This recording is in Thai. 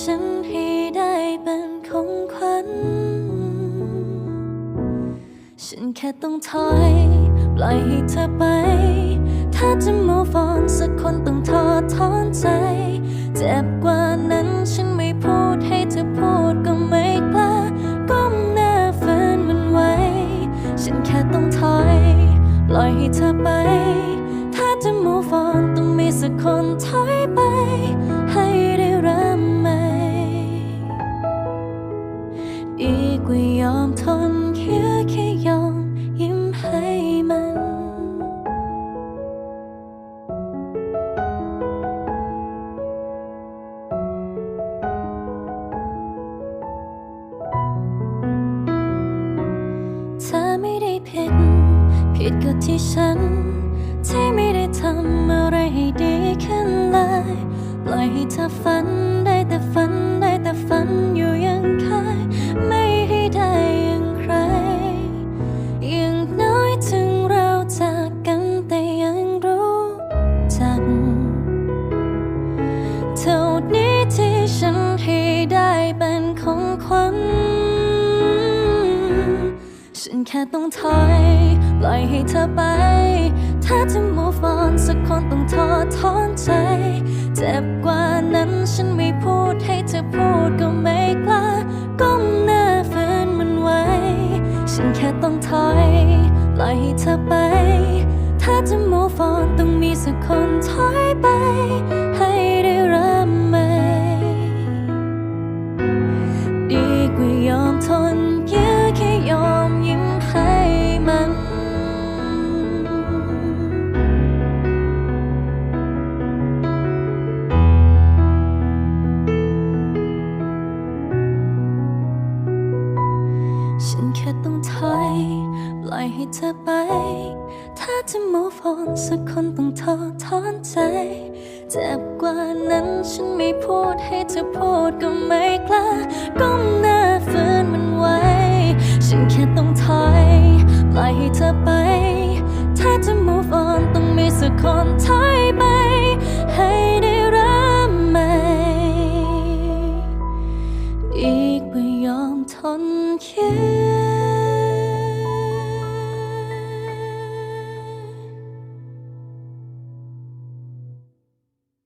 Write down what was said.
ฉันให้ได้เป็นของขวัญ ฉันแค่ต้องถอย ปล่อยให้เธอไป ถ้าจะ move on สักคนต้องทอดถอนใจ เจ็บกว่านั้นฉันไม่พูดให้เธอพูดก็ไม่กล้า ก้มหน้าฝืนมันไว้ ฉันแค่ต้องถอย ปล่อยให้เธอไป ถ้าจะ move on ต้องมีสักคนถอยไป ผิด ผิดก็ที่ฉัน ที่ไม่ได้ทำอะไรให้ดีขึ้นเลย ปล่อยให้เธอฝัน ค่ต้องถอยปล่อยให้เธอไป ถ้าจะ move on สักคนต้องทอดถอนใจ เจ็บกว่านั้นฉันไม่พูดให้เธอพูดก็ไม่กล้าก้มหน้าฝืนมันไว้ ฉันแค่ต้องถอยปล่อยให้เธอไป ถ้าจะ move on ต้องมีสักคนถอยไป อยให้เธอไป ถ้าจะ move on สักคนต้องทอทอนใจ เจ็บกว่านั้นฉันไม่พูดให้เธอพูดก็ไม่กล้า